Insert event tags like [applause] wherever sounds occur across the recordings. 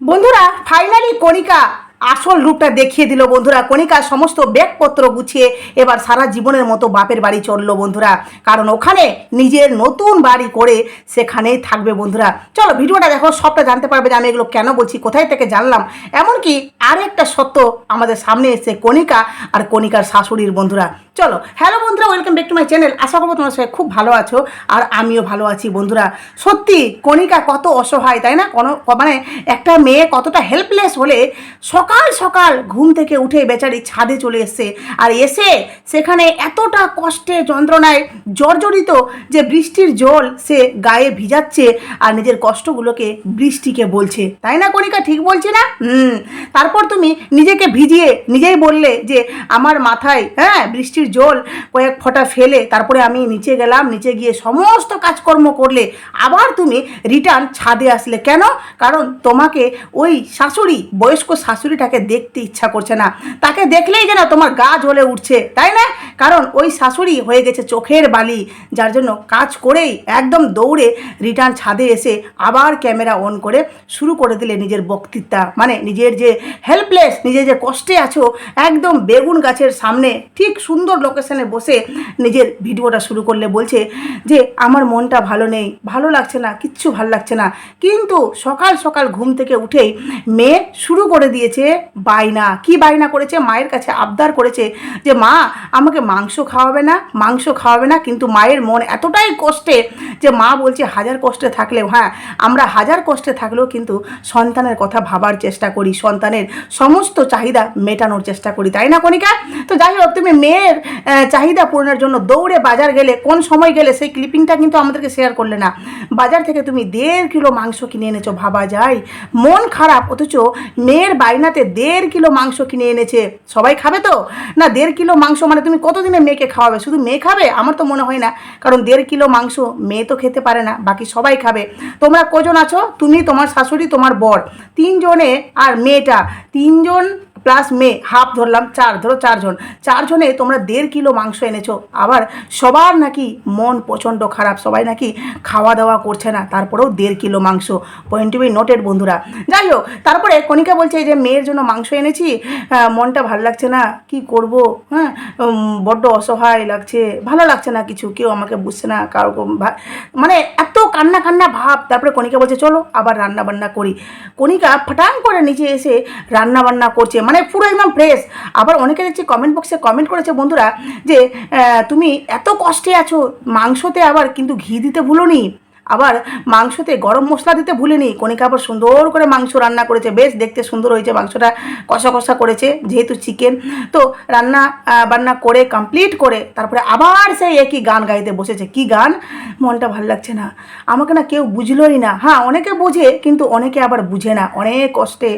বন্ধুরা ফাইনালি কণিকা। আসল রূপটা দেখিয়ে দিল বন্ধুরা। কণিকা সমস্ত ব্যাগপত্র গুছিয়ে এবার সারা জীবনের মতো বাপের বাড়ি চলল বন্ধুরা। কারণ ওখানে নিজের নতুন বাড়ি করে সেখানেই থাকবে বন্ধুরা। চলো ভিডিওটা দেখো, সবটা জানতে পারবে যে আমি এগুলো কেন বলছি, কোথায় থেকে জানলাম। এমনকি আর একটা সত্য আমাদের সামনে এসে কণিকা আর কণিকার শাশুড়ির বন্ধুরা। চলো, হ্যালো বন্ধুরা, welcome back to my channel. আশা করব তোমার সবাই খুব ভালো আছো আর আমিও ভালো আছি বন্ধুরা। সত্যি, কণিকা কত অসহায়, তাই না? কোনো মানে একটা মেয়ে কতটা হেল্পলেস হলে সকাল সকাল সকাল ঘুম থেকে উঠে বেচারি ছাদে চলে এসছে। আর এসে সেখানে এতটা কষ্টে, যন্ত্রণায় জর্জরিত যে বৃষ্টির জল সে গায়ে ভিজাচ্ছে আর নিজের কষ্টগুলোকে বৃষ্টিকে বলছে। তাই না, কণিকা? ঠিক বলছে না? হুম। তারপর তুমি নিজেকে ভিজিয়ে নিজেই বললে যে আমার মাথায় হ্যাঁ বৃষ্টির জল কয়েক ফোঁটা ফেলে তারপরে আমি নিচে গেলাম, নিচে গিয়ে সমস্ত কাজকর্ম করলে আবার তুমি রিটার্ন ছাদে আসলে। কেন? কারণ তোমাকে ওই শাশুড়ি, বয়স্ক শাশুড়িটাকে দেখতে ইচ্ছা করছে না। তাকে দেখলেই যেন তোমার গা জ্বলে উঠছে, তাই না? কারণ ওই শাশুড়ি হয়ে গেছে চোখের বালি, যার জন্য কাজ করেই একদম দৌড়ে রিটার্ন ছাদে এসে আবার ক্যামেরা অন করে শুরু করে দিলে নিজের বক্তৃতা। মানে নিজের যে হেল্পলেস নিজের যে কষ্টে আছো, একদম বেগুন গাছের সামনে ঠিক সুন্দর লোকেশনে বসে নিজের ভিডিওটা শুরু করলে বলছে যে, আমার মনটা ভালো নেই, ভালো লাগছে না, কিচ্ছু ভালো লাগছে না। কিন্তু সকাল সকাল ঘুম থেকে উঠেই মেয়ে শুরু করে দিয়েছে বায়না। কি বায়না করেছে? মায়ের কাছে আবদার করেছে যে, মা, আমাকে মাংস খাওয়াবে না, মাংস খাওয়াবে না। কিন্তু মায়ের মন এতটাই কষ্টে যে, মা বলছে, হাজার কষ্টে থাকলেও হ্যাঁ আমরা হাজার কষ্টে থাকলেও কিন্তু সন্তানের কথা ভাবার চেষ্টা করি, সন্তানের সমস্ত চাহিদা মেটানোর চেষ্টা করি। তাই না, কণিকা? তো যাই হোক, তুমি মেয়ের চাহিদা পূরণের জন্য দৌড়ে বাজার গেলে, কোন সময় গেলে সেই ক্লিপিংটা কিন্তু আমাদেরকে শেয়ার করলে না। বাজার থেকে তুমি দেড় কিলো মাংস কিনে এনেছো, ভাবা যায়। মন খারাপ, অথচ মেয়ের বাইনাতে দেড় কিলো মাংস কিনে এনেছে। সবাই খাবে তো? না, দেড় কিলো মাংস মানে তুমি কতদিনে মেয়েকে খাওয়াবে? শুধু মেয়ে খাবে? আমার তো মনে হয় না। কারণ দেড় কিলো মাংস মেয়ে তো খেতে পারে না, বাকি সবাই খাবে। তোমরা কজন আছো? তুমি, তোমার শাশুড়ি, তোমার বর। তিনজনে আর মেয়েটা। তিনজন প্লাস মেয়ে হাফ ধরলাম, চার, ধরো চারজন চারজনে তোমরা দেড় কিলো মাংস এনেছো। আবার সবার নাকি মন প্রচণ্ড খারাপ, সবাই নাকি খাওয়া দাওয়া করছে না, তারপরেও দেড় কিলো মাংস। পয়েন্ট টু বি নোটেড বন্ধুরা। যাই হোক, তারপরে কণিকা বলছে যে মেয়ের জন্য মাংস এনেছি মনটা ভালো লাগছে না, কি করব? হ্যাঁ বড্ড অসহায় লাগছে, ভালো লাগছে না কিছু, কেউ আমাকে বুঝছে না, কারও মানে এত কান্না কান্না ভাব। তারপরে কণিকা বলছে, চলো আবার রান্না বান্না করি। কণিকা ফটাং করে নিচে এসে রান্না বান্না করছে। মানে পুরো একদম ফ্রেশ আবার অনেকে দেখছি কমেন্ট বক্সে কমেন্ট করেছে, বন্ধুরা, যে তুমি এত কষ্টে আছো, মাংসতে আবার কিন্তু ঘি দিতে ভুলোনি। আবার মাংসতে গরম মশলা দিতে ভুলেনি। কণিকা আবার সুন্দর করে মাংস রান্না করেছে। বেশ দেখতে সুন্দর হয়েছে, মাংসটা কষা কষা করেছে, যেহেতু চিকেন তো রান্না বান্না করে কমপ্লিট করে, তারপরে আবার সেই একই গান গাইতে বসেছে। কি গান? মনটা ভালো লাগছে না। আমাকে না কেউ বুঝলোই না। হ্যাঁ অনেকে বুঝে, কিন্তু অনেকে আবার বুঝে না। অনেক কষ্টে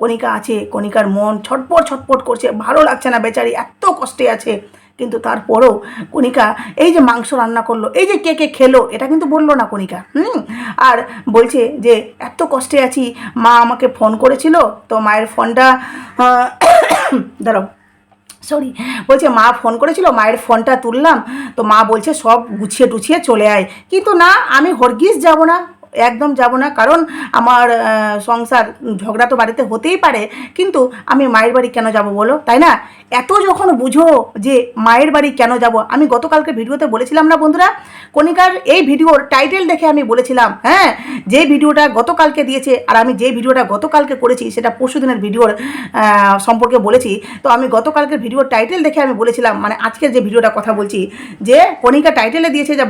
কণিকা আছে, কণিকার মন ছটপট ছটপট করছে। ভালো লাগছে না বেচারি, এত কষ্টে আছে। কিন্তু তারপরেও কণিকা এই যে মাংস রান্না করল, এই যে কে কে খেলো, এটা কিন্তু বলল না কণিকা, হুম? আর বলছে যে, এত কষ্টে আছি, মা আমাকে ফোন করেছিল, তো মায়ের ফোনটা [coughs] দাঁড়াও সরি বলছে মা ফোন করেছিল, মায়ের ফোনটা তুললাম, তো মা বলছে সব গুছিয়ে টুছিয়ে চলে আয়, কিন্তু না, আমি হরগিজ যাব না একদম যাব না। কারণ আমার সংসার ঝগড়া তো বাড়িতে হতেই পারে, কিন্তু আমি মায়ের বাড়ি কেন যাব বলো? তাই না? এত যখন বুঝো যে মায়ের বাড়ি কেন যাব, আমি গতকালকে ভিডিওতে বলেছিলাম না বন্ধুরা? কণিকার এই ভিডিওর টাইটেল দেখে আমি বলেছিলাম হ্যাঁ? যে ভিডিওটা গতকালকে দিয়েছে আর আমি যে ভিডিওটা গতকালকে করেছি সেটা পরশুদিনের ভিডিওর সম্পর্কে বলেছি। তো আমি গতকালকের ভিডিওর টাইটেল দেখে আমি বলেছিলাম মানে আজকের যে ভিডিওটা কথা বলছি, যে কণিকা টাইটেলে দিয়েছে যে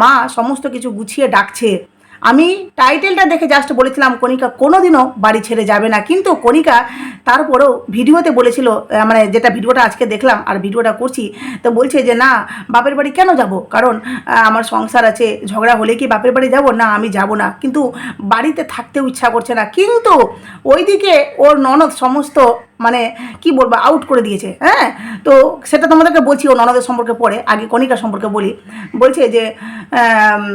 মা সমস্ত কিছু গুছিয়ে ডাকছে। আমি টাইটেলটা দেখে জাস্ট বলেছিলাম, কণিকা কোনোদিনও বাড়ি ছেড়ে যাবে না। কিন্তু কণিকা তারপরেও ভিডিওতে বলেছিল মানে যেটা ভিডিওটা আজকে দেখলাম, আর ভিডিওটা করছি, তো বলছে যে, না, বাপের বাড়ি কেন যাব? কারণ আমার সংসার আছে, ঝগড়া হলে কি বাপের বাড়ি যাব? না, আমি যাব না। কিন্তু বাড়িতে থাকতেও ইচ্ছা করছে না। কিন্তু ওইদিকে ওর ননদ সমস্ত মানে কি বলব আউট করে দিয়েছে হ্যাঁ? তো সেটা তোমাদেরকে বলছি ও ননদের সম্পর্কে পড়ে আগে কণিকা সম্পর্কে বলি। বলছে যে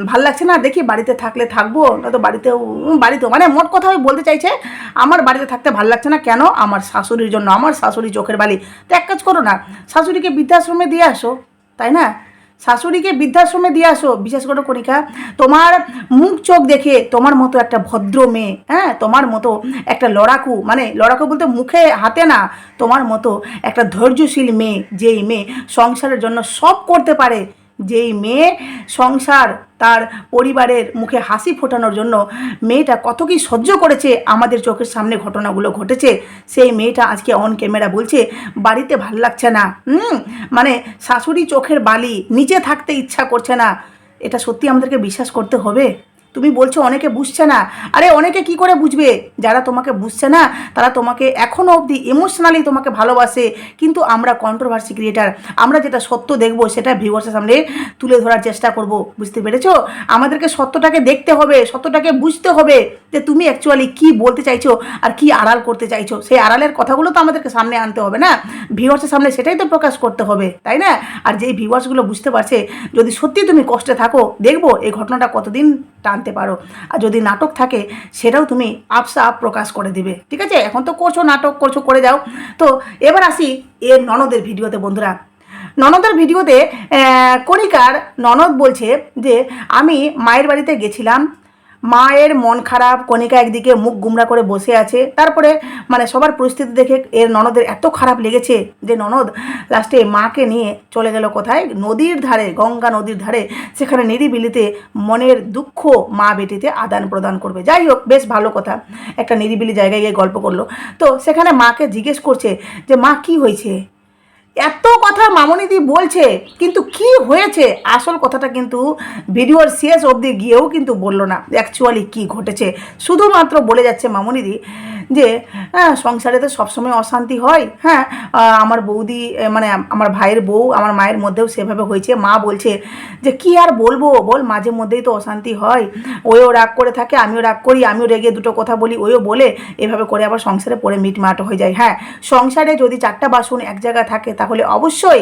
ভালো লাগছে না, দেখি বাড়িতে থাকলে থাকব, নয়তো বাড়িতেও বাড়িতেও। মানে মোট কথা ওই বলতে চাইছে, আমার বাড়িতে থাকতে ভালো লাগছে না কেন? আমার শাশুড়ির জন্য, আমার শাশুড়ি চোখের বালি। তো এক কাজ করো না, শাশুড়িকে বৃদ্ধাশ্রমে দিয়ে আসো, তাই না? শাশুড়িকে বৃদ্ধাশ্রমে দিয়ে আসো, বিশেষ করে কণিকা, তোমার মুখ চোখ দেখে তোমার মতো একটা ভদ্র মেয়ে হ্যাঁ তোমার মতো একটা লড়াকু মানে লড়াকু বলতে মুখে হাতে না, তোমার মতো একটা ধৈর্যশীল মেয়ে, যেই মেয়ে সংসারের জন্য সব করতে পারে। যেই মেয়ে সংসার তার পরিবারের মুখে হাসি ফোটানোর জন্য মেয়েটা কত কি সহ্য করেছে আমাদের চোখের সামনে ঘটনাগুলো ঘটেছে, সেই মেয়েটা আজকে অন ক্যামেরা বলছে, বাড়িতে ভালো লাগছে না। হুম মানে শাশুড়ি চোখের বালি, নিচে থাকতে ইচ্ছা করছে না। এটা সত্যি আমাদেরকে বিশ্বাস করতে হবে? তুমি বলছো অনেকে বুঝছে না। আরে অনেকে কি করে বুঝবে? যারা তোমাকে বুঝছে না, তারা তোমাকে এখনও অবধি ইমোশনালি তোমাকে ভালোবাসে। কিন্তু আমরা কন্ট্রোভার্সি ক্রিয়েটার আমরা যেটা সত্য দেখব, সেটা ভিউয়ার্সের সামনে তুলে ধরার চেষ্টা করব। বুঝতে পেরেছ? আমাদেরকে সত্যটাকে দেখতে হবে, সত্যটাকে বুঝতে হবে যে তুমি অ্যাকচুয়ালি কি বলতে চাইছো আর কি আড়াল করতে চাইছো। সেই আড়ালের কথাগুলো তো আমাদেরকে সামনে আনতে হবে না। ভিউয়ার্সের সামনে সেটাই তো প্রকাশ করতে হবে, তাই না? আর যেই ভিউয়ার্সগুলো বুঝতে পারছে, যদি সত্যি তুমি কষ্টে থাকো, দেখব এই ঘটনাটা কতদিন টানতে পারো। আর যদি নাটক থাকে, সেটাও তুমি আপসা আপ প্রকাশ করে দিবে। ঠিক আছে? এখন তো করছ নাটক, করছ, করে যাও। তো এবার আসি এ ননদের ভিডিওতে, বন্ধুরা। ননদের ভিডিওতে কণিকার ননদ বলছে যে, আমি মায়ের বাড়িতে গেছিলাম। মায়ের মন খারাপ, কণিকা একদিকে মুখ গুমরা করে বসে আছে। তারপরে মানে সবার পরিস্থিতি দেখে এর ননদের এত খারাপ লেগেছে যে ননদ লাস্টে মাকে নিয়ে চলে গেল কোথায়? নদীর ধারে, গঙ্গা নদীর ধারে, সেখানে নিরিবিলিতে মনের দুঃখ মা বেটিতে আদান প্রদান করবে। যাই হোক, বেশ ভালো কথা। একটা নিরিবিলি জায়গায় গিয়ে গল্প করল। তো সেখানে মাকে জিজ্ঞেস করছে যে, মা, কি হয়েছে? এত কথা মামনিদি বলছে, কিন্তু কি হয়েছে? আসল কথাটা কিন্তু ভিডিওর শেষ অবধি গিয়েও কিন্তু বলল না। অ্যাকচুয়ালি কি ঘটেছে? শুধুমাত্র বলে যাচ্ছে মামনিদি যে হ্যাঁ সংসারে তো সবসময় অশান্তি হয় হ্যাঁ আমার বৌদি মানে আমার ভাইয়ের বউ, আমার মায়ের মধ্যেও সেভাবে হয়েছে। মা বলছে যে, কি আর বলব? বল, মাঝে মধ্যেই তো অশান্তি হয়। ওও রাগ করে থাকে, আমিও রাগ করি, আমিও রেগে দুটো কথা বলি ওও বলে, এভাবে করে আবার সংসারে পড়ে মিটমাট হয়ে যায়। হ্যাঁ সংসারে যদি চারটা বাসন এক জায়গায় থাকে, তাহলে অবশ্যই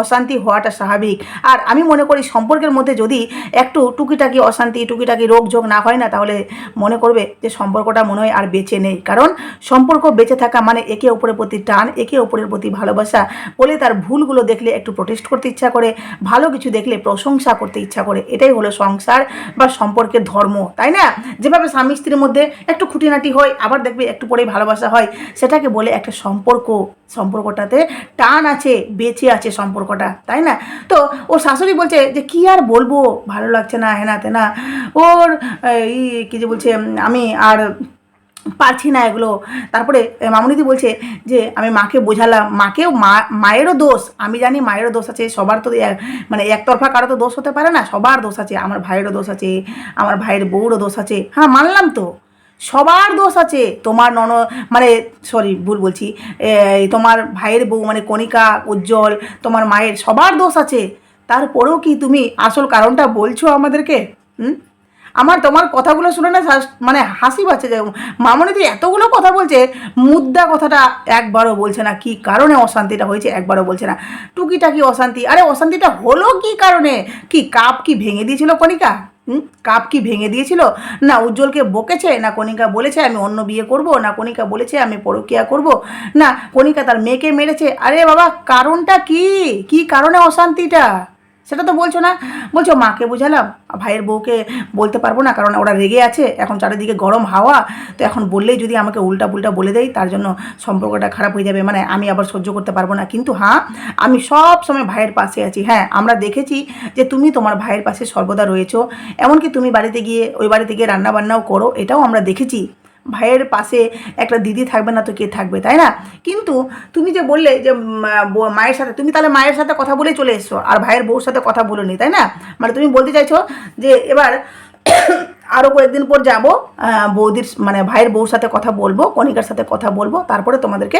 অশান্তি হওয়াটা স্বাভাবিক। আর আমি মনে করি সম্পর্কের মধ্যে যদি একটু টুকিটাকি অশান্তি, টুকিটাকি রোগ যোগ না হয় না, তাহলে মনে করবে যে সম্পর্কটা মনে হয় আর বেঁচে নেই। কারণ সম্পর্ক বেঁচে থাকা মানে একে অপরের প্রতি টান, একে অপরের প্রতি ভালোবাসা বলে তার ভুলগুলো দেখলে একটু প্রোটেস্ট করতে ইচ্ছা করে, ভালো কিছু দেখলে প্রশংসা করতে ইচ্ছা করে। এটাই হলো সংসার বা সম্পর্কের ধর্ম, তাই না? যেভাবে স্বামী স্ত্রীর মধ্যে একটু খুঁটিনাটি হয়, আবার দেখবে একটু পরেই ভালোবাসা হয়, সেটাকে বলে একটা সম্পর্ক। সম্পর্কটাতে টান আছে, বেঁচে আছে সম্পর্কটা, তাই না? তো ওর শাশুড়ি বলছে যে, কি আর বলব? ভালো লাগছে না হেনা তেনা ওর, এই কি যে বলছে, আমি আর পারছি না এগুলো। তারপরে মামুনিদি বলছে যে, আমি মাকে বোঝালাম। মাকেও মা, মায়েরও দোষ, আমি জানি মায়েরও দোষ আছে, সবার তো মানে একতরফা কারও তো দোষ হতে পারে না, সবার দোষ আছে, আমার ভাইয়েরও দোষ আছে, আমার ভাইয়ের বউরও দোষ আছে। হ্যাঁ মানলাম তো। সবার দোষ আছে। তোমার নন মানে সরি ভুল বলছি। তোমার ভাইয়ের বউ মানে কণিকা, উজ্জ্বল, তোমার মায়ের সবার দোষ আছে। তারপরেও কি তুমি আসল কারণটা বলছো আমাদেরকে? হুম? আমার তোমার কথাগুলো শুনে না মানে হাসি পাচ্ছে যে মামনিদি এতগুলো কথা বলছে, মুদ্রা কথাটা একবারও বলছে না। কি কারণে অশান্তিটা হয়েছে একবারও বলছে না। টুকিটাকি অশান্তি। আরে, অশান্তিটা হলো কি কারণে? কি কাপ কি ভেঙে দিয়েছিল কণিকা? কাপ কি ভেঙে দিয়েছিল? না উজ্জ্বলকে বকেছে, না কণিকা বলেছে, আমি অন্য বিয়ে করব, না কণিকা বলেছে, আমি পরকিয়া করব, না কণিকা তার মেয়েকে মেরেছে। আরে বাবা, কারণটা কি? কি কারণে অশান্তিটা? সেটা তো বলছো না। বলছো মাকে বুঝালাম, ভাইয়ের বউকে বলতে পারব না কারণ ওরা রেগে আছে, এখন চারিদিকে গরম হাওয়া। তো এখন বললেই যদি আমাকে উল্টা পুল্টা বলে দেয়, তার জন্য সম্পর্কটা খারাপ হয়ে যাবে মানে আমি আবার সহ্য করতে পারব না। কিন্তু হ্যাঁ আমি সব সময় ভাইয়ের পাশে আছি। হ্যাঁ আমরা দেখেছি যে তুমি তোমার ভাইয়ের পাশে সর্বদা রয়েছো। এমনকি তুমি বাড়িতে গিয়ে, ওই বাড়িতে গিয়ে রান্না বান্নাও করো, এটাও আমরা দেখেছি। ভাইয়ের পাশে একটা দিদি থাকবে না তো কে থাকবে, তাই না? কিন্তু তুমি যে বললে যে মায়ের সাথে, তুমি তাহলে মায়ের সাথে কথা বলেই চলে এসছো, আর ভাইয়ের বউর সাথে কথা বলো নি, তাই না? মানে তুমি বলতে চাইছো যে এবার [coughs] আরও কয়েকদিন পর যাব বৌদির মানে ভাইয়ের বউর সাথে কথা বলব, কণিকার সাথে কথা বলব, তারপরে তোমাদেরকে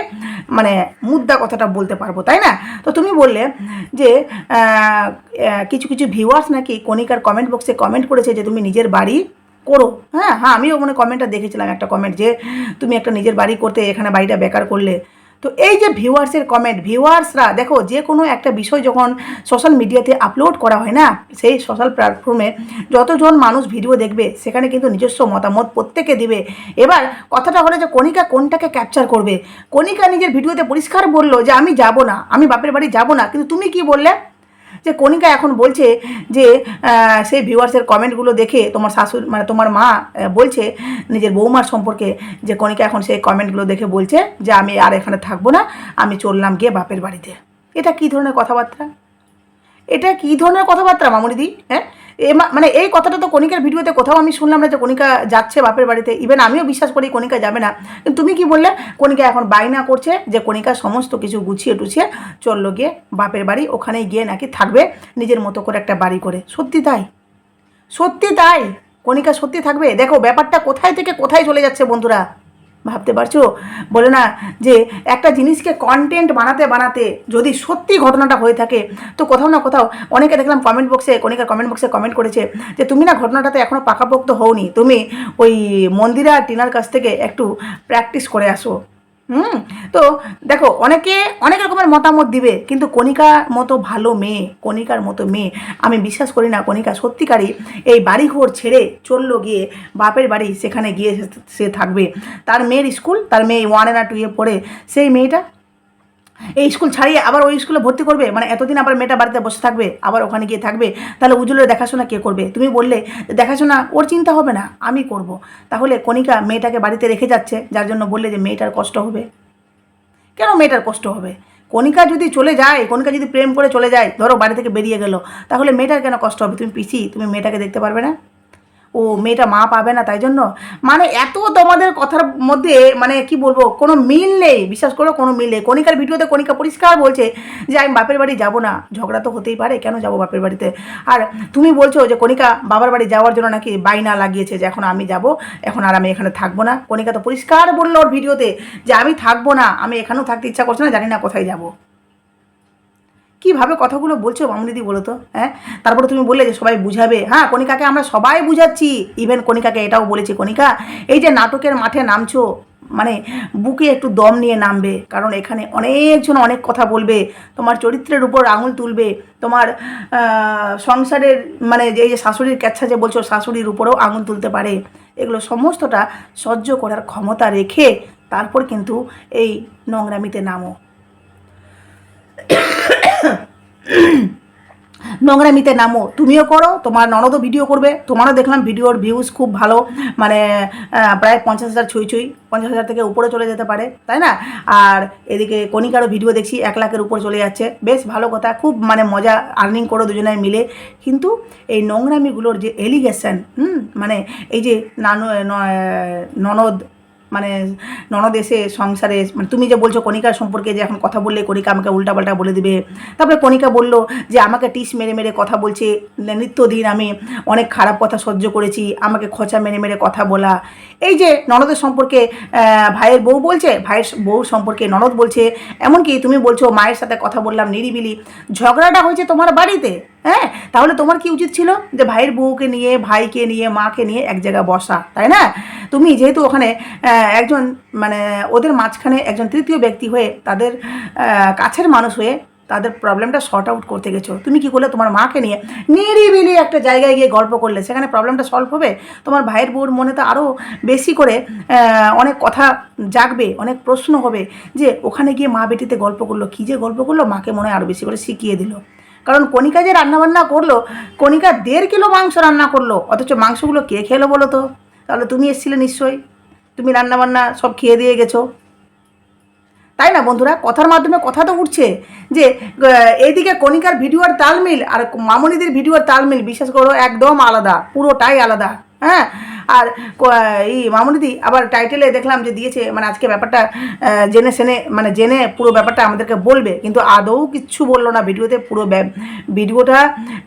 মানে মুদ্রা কথাটা বলতে পারব, তাই না? তো তুমি বললে যে কিছু কিছু ভিউয়ার্স নাকি কণিকার কমেন্ট বক্সে কমেন্ট করেছে যে তুমি নিজের বাড়ি করো। হ্যাঁ হ্যাঁ আমিও মানে কমেন্টটা দেখেছিলাম, একটা কমেন্ট যে তুমি একটা নিজের বাড়ি করতে এখানে বাড়িটা বেকার করলে। তো এই যে ভিউয়ার্সের কমেন্ট ভিউয়ার্সরা দেখো, যে কোনো একটা বিষয় যখন সোশ্যাল মিডিয়াতে আপলোড করা হয় না, সেই সোশ্যাল প্ল্যাটফর্মে যতজন মানুষ ভিডিও দেখবে, সেখানে কিন্তু নিজস্ব মতামত প্রত্যেকে দিবে। এবার কথাটা হলো যে কণিকা কোনটাকে ক্যাপচার করবে? কণিকা নিজের ভিডিওতে পরিষ্কার বলল যে, আমি যাব না, আমি বাপের বাড়ি যাব না, কিন্তু তুমি কি বললে? যে কণিকা এখন বলছে যে সেই ভিউয়ার্সের কমেন্টগুলো দেখে তোমার শাশুড়ি মানে তোমার মা বলছে নিজের বৌমার সম্পর্কে যে কণিকা এখন সেই কমেন্টগুলো দেখে বলছে যে, আমি আর এখানে থাকব না, আমি চললাম গিয়ে বাপের বাড়িতে। এটা কী ধরনের কথাবার্তা? এটা কী ধরনের কথাবার্তা মামুনিদি হ্যাঁ? মানে এই কথাটা তো কণিকার ভিডিওতে কোথাও আমি শুনলাম না যে কণিকা যাচ্ছে বাপের বাড়িতে। ইভেন আমিও বিশ্বাস করি কণিকা যাবে না। কিন্তু তুমি কি বললে? কণিকা এখন বাইনা করছে যে কণিকা সমস্ত কিছু গুছিয়ে টুছিয়ে চলল গিয়ে বাপের বাড়ি, ওখানেই গিয়ে নাকি থাকবে নিজের মতো করে একটা বাড়ি করে। সত্যি তাই? সত্যি তাই? কণিকা সত্যি থাকবে? দেখো, ব্যাপারটা কোথায় থেকে কোথায় চলে যাচ্ছে বন্ধুরা? ভাবতে পারছ? বলে না যে একটা জিনিসকে কন্টেন্ট বানাতে বানাতে যদি সত্যি ঘটনাটা হয়ে থাকে, তো কোথাও না কোথাও অনেকে দেখলাম কমেন্ট বক্সে কনিকা কমেন্ট বক্সে কমেন্ট করেছে যে তুমি না ঘটনাটাতে এখনও পাকাপোক্ত হওনি, তুমি ওই মন্দিরা আর টিনার কাছ থেকে একটু প্র্যাকটিস করে আসো। হুম, তো দেখো, অনেকে, অনেক রকমের মতামত দিবে, কিন্তু কণিকার মতো ভালো মেয়ে, কণিকার মতো মেয়ে, আমি বিশ্বাস করি না কণিকা সত্যিকারই এই বাড়িঘর ছেড়ে চলল গিয়ে বাপের বাড়ি সেখানে গিয়ে সে- থাকবে। তার মেয়ের স্কুল, তার মেয়ে ওয়ান এনা টুয়ে পড়ে, সেই মেয়েটা এই স্কুল ছাড়িয়ে আবার ওই স্কুলে ভর্তি করবে? মানে এতদিন আবার মেয়েটা বাড়িতে বসে থাকবে, আবার ওখানে গিয়ে থাকবে, তাহলে উজ্জ্বলের দেখাশোনা কে করবে? তুমি বললে, দেখাশোনা ওর চিন্তা হবে না, আমি করব। তাহলে কণিকা মেয়েটাকে বাড়িতে রেখে যাচ্ছে, যার জন্য বললে যে মেয়েটার কষ্ট হবে। কেন মেয়েটার কষ্ট হবে? কণিকা যদি চলে যায়, কণিকা যদি প্রেম করে চলে যায়, ধরো বাড়ি থেকে বেরিয়ে গেল, তাহলে মেয়েটার কেন কষ্ট হবে? তুমি পিসি, তুমি মেয়েটাকে দেখতে পারবে না? ও, মেয়েটা মা পাবে না, তাই জন্য? মানে এত তোমাদের কথার মধ্যে মানে কি বলব, কোনো মিল নেই, বিশ্বাস করো কোনো মিল নেই। কণিকার ভিডিওতে কণিকা পরিষ্কার বলছে যে, আমি বাপের বাড়ি যাব না। ঝগড়া তো হতেই পারে, কেন যাব বাপের বাড়িতে? আর তুমি বলছো যে, কণিকা বাবার বাড়ি যাওয়ার জন্য নাকি বাইনা লাগিয়েছে যে, এখন আমি যাব, এখন আর আমি এখানে থাকব না। কণিকা তো পরিষ্কার বলল ওর ভিডিওতে যে, আমি থাকব না, আমি এখানেও থাকতে ইচ্ছা করছে না, জানি না কোথায় যাব। কীভাবে কথাগুলো বলছো মামুনিদি বলো তো হ্যাঁ? তারপরে তুমি বললে যে সবাই বুঝাবে। হ্যাঁ কণিকাকে আমরা সবাই বুঝাচ্ছি। ইভেন কণিকাকে এটাও বলেছি কণিকা, এই যে নাটকের মাঠে নামছো মানে বুকে একটু দম নিয়ে নামবে, কারণ এখানে অনেকজন অনেক কথা বলবে, তোমার চরিত্রের উপর আঙুল তুলবে, তোমার সংসারের মানে যে যে শাশুড়ির ক্যাচ্ছা যে বলছো, শাশুড়ির উপরেও আঙুল তুলতে পারে। এগুলো সমস্তটা সহ্য করার ক্ষমতা রেখে তারপর কিন্তু এই নোংরামিতে নামো। নোংরামিতে নামো। তুমিও করো, তোমার ননদও ভিডিও করবে। তোমারও দেখলাম ভিডিওর ভিউজ খুব ভালো। মানে প্রায় পঞ্চাশ হাজার ছুঁই ছুঁই, পঞ্চাশ হাজার থেকে উপরে চলে যেতে পারে, তাই না? আর এদিকে কণিকারও ভিডিও দেখছি, এক লাখের উপর চলে যাচ্ছে। বেশ ভালো কথা, খুব মানে মজা আর্নিং করো দুজনে মিলে। কিন্তু এই নোংরামিগুলোর যে এলিগেশন হুম মানে এই যে নানু ননদ মানে ননদ এসে সংসারে মানে তুমি যে বলছো কণিকার সম্পর্কে যে এখন কথা বললে, কণিকা আমাকে উল্টাপাল্টা বলে দিবে। তারপরে কণিকা বলল যে আমাকে টিস মেরে মেরে কথা বলছে নিত্যদিন আমি অনেক খারাপ কথা সহ্য করেছি, আমাকে খোঁচা মেরে মেরে কথা বলা। এই যে ননদের সম্পর্কে ভাইয়ের বউ বলছে, ভাইয়ের বউ সম্পর্কে ননদ বলছে, এমনকি তুমি বলছো মায়ের সাথে কথা বললাম নিরিবিলি, ঝগড়াটা হয়েছে তোমার বাড়িতে? হ্যাঁ তাহলে তোমার কি উচিত ছিল? যে ভাইয়ের বউকে নিয়ে, ভাইকে নিয়ে, মাকে নিয়ে এক জায়গায় বসা, তাই না? তুমি যেহেতু ওখানে একজন মানে ওদের মাঝখানে একজন তৃতীয় ব্যক্তি হয়ে তাদের কাছের মানুষ হয়ে তাদের প্রবলেমটা শর্ট আউট করতে গেছো, তুমি কি করলে? তোমার মাকে নিয়ে নিরিবিলি একটা জায়গায় গিয়ে গল্প করলে, সেখানে প্রবলেমটা সলভ হবে? তোমার ভাইয়ের বউর মনে তো আরও বেশি করে অনেক কথা জাগবে, অনেক প্রশ্ন হবে যে ওখানে গিয়ে মা বেটিতে গল্প করল, কী যে গল্প করল? মাকে মনে হয় আরও বেশি করে শিখিয়ে দিল। কারণ কণিকা যে রান্নাবান্না করল, কণিকা দেড় কিলো মাংস রান্না করল, অথচ মাংসগুলো কে খেলো বলো তো? তাহলে তুমি এসছিলে নিশ্চয়ই। তুমি রান্নাবান্না সব খেয়ে দিয়ে গেছো। তাই না বন্ধুরা? কথার মাধ্যমে কথা তো উঠছে যে এইদিকে কণিকার ভিডিওর তালমিল আর মামনিদের ভিডিওর তালমিল, বিশ্বাস করো, একদম আলাদা, পুরোটাই আলাদা। হ্যাঁ? আর এই মামুনিদি, আবার টাইটেলে দেখলাম যে দিয়েছে মানে আজকে ব্যাপারটা জেনে সেনে মানে জেনে পুরো ব্যাপারটা আমাদেরকে বলবে, কিন্তু আদৌ কিচ্ছু বলল না, ভিডিওতে পুরো ভিডিওটা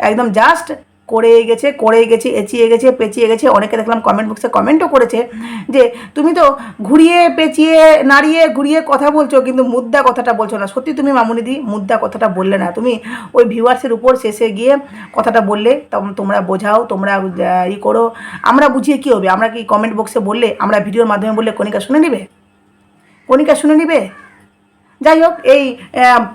একদম জাস্ট করে গেছে, করেই গেছে, এচিয়ে গেছে, পেঁচিয়ে গেছে। অনেকে দেখলাম কমেন্ট বক্সে কমেন্টও করেছে যে, তুমি তো ঘুরিয়ে, পেঁচিয়ে, নাড়িয়ে, ঘুরিয়ে কথা বলছো, কিন্তু মুদ্রা কথাটা বলছো না। সত্যি তুমি মামুনিদি মুদ্রা কথাটা বললে না। তুমি ওই ভিউয়ার্সের উপর শেষে গিয়ে কথাটা বললে, তম- তোমরা বোঝাও, তোমরা ই করো। আমরা বুঝিয়ে কী হবে? আমরা কি কমেন্ট বক্সে বললে, আমরা ভিডিওর মাধ্যমে বললে কণিকা শুনে নিবে? কণিকা শুনে নিবে? যাই হোক এই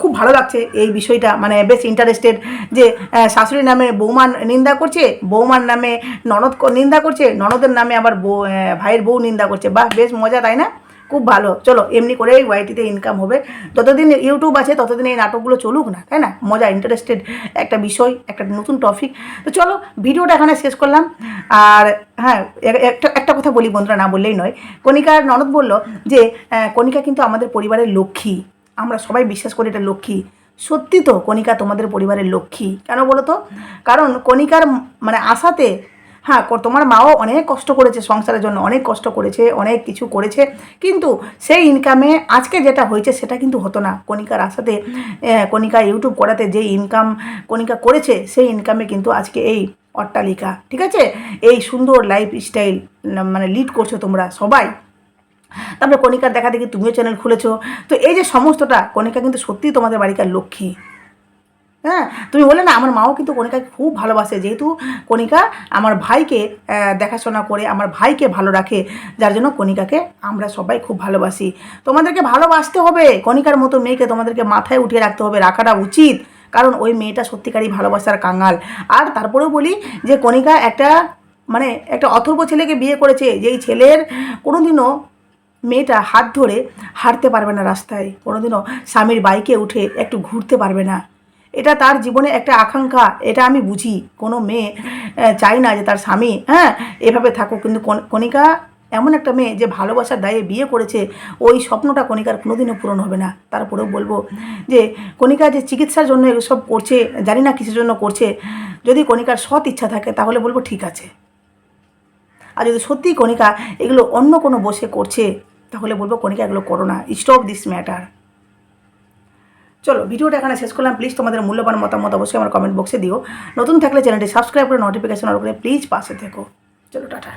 খুব ভালো লাগছে এই বিষয়টা মানে বেশ ইন্টারেস্টেড যে আহ, শাশুড়ির নামে বৌমান নিন্দা করছে বৌমার নামে ননদ নিন্দা করছে ননদের নামে আবার বউ ভাইয়ের বউ নিন্দা করছে। বাহ বেশ মজা তাই না? খুব ভালো। চলো এমনি করেই ওয়াইটিতে ইনকাম হবে। যতদিন ইউটিউব আছে ততদিন এই নাটকগুলো চলুক না তাই না? মজা ইন্টারেস্টেড একটা বিষয় একটা নতুন টপিক তো চলো ভিডিওটা এখানে শেষ করলাম। আর হ্যাঁ একটা একটা কথা বলি বন্ধুরা না বললেই নয়। কণিকার ননদ বলল যে কণিকা কিন্তু আমাদের পরিবারের লক্ষ্মী। আমরা সবাই বিশ্বাস করি এটা লক্ষ্মী। সত্যি তো কণিকা তোমাদের পরিবারের লক্ষ্মী। কেন বলো তো? কারণ কণিকার মানে আশাতে হ্যাঁ তোমার মাও অনেক কষ্ট করেছে সংসারের জন্য, অনেক কষ্ট করেছে, অনেক কিছু করেছে। কিন্তু সেই ইনকামে আজকে যেটা হয়েছে সেটা কিন্তু হতো না। কণিকার আশাতে কণিকা ইউটিউব করাতে যে ইনকাম কণিকা করেছে, সেই ইনকামে কিন্তু আজকে এই অট্টালিকা, ঠিক আছে? এই সুন্দর লাইফ স্টাইল মানে লিড করছ তোমরা সবাই। তারপরে কণিকার দেখা দেখি তুমিও চ্যানেল খুলেছো। তো এই যে সমস্তটা, কণিকা কিন্তু সত্যিই তোমাদের বাড়িকার লক্ষ্মী। হ্যাঁ তুমি বলে না, আমার মাও কিন্তু কণিকাকে খুব ভালোবাসে। যেহেতু কণিকা আমার ভাইকে দেখাশোনা করে, আমার ভাইকে ভালো রাখে, যার জন্য কণিকাকে আমরা সবাই খুব ভালোবাসি। তোমাদেরকে ভালোবাসতে হবে, কণিকার মতো মেয়েকে তোমাদেরকে মাথায় উঠিয়ে রাখতে হবে, রাখাটা উচিত। কারণ ওই মেয়েটা সত্যিকারই ভালোবাসার কাঙাল। আর তারপরেও বলি যে কণিকা একটা মানে একটা অথর্ব ছেলেকে বিয়ে করেছে। যেই ছেলের কোনোদিনও মেয়েটা হাত ধরে হাঁটতে পারবে না রাস্তায়। কোনোদিনও স্বামীর বাইকে উঠে একটু ঘুরতে পারবে না। এটা তার জীবনে একটা আকাঙ্ক্ষা, এটা আমি বুঝি। কোনো মেয়ে চাই না যে তার স্বামী হ্যাঁ এভাবে থাকুক। কিন্তু কণিকা এমন একটা মেয়ে যে ভালোবাসার দায়ে বিয়ে করেছে, ওই স্বপ্নটা কণিকার কোনোদিনও পূরণ হবে না। তারপরেও বলব যে, কণিকা যে চিকিৎসার জন্য এসব করছে, জানি না কিসের জন্য করছে, যদি কণিকার সৎ ইচ্ছা থাকে তাহলে বলব ঠিক আছে। আর যদি সত্যিই কণিকা এগুলো অন্য কোনো বসে করছে তাহলে বলব কণিকা এগুলো করো না স্টপ দিস ম্যাটার চলো, ভিডিওটা এখানে শেষ করলাম। প্লিজ তোমাদের মূল্যবান মতামত অবশ্যই আমার কমেন্ট বক্সে দিও। নতুন থাকলে চ্যানেলটি সাবস্ক্রাইব করে নোটিফিকেশন অন করে প্লিজ পাশে থেকো। চলো, টাটা।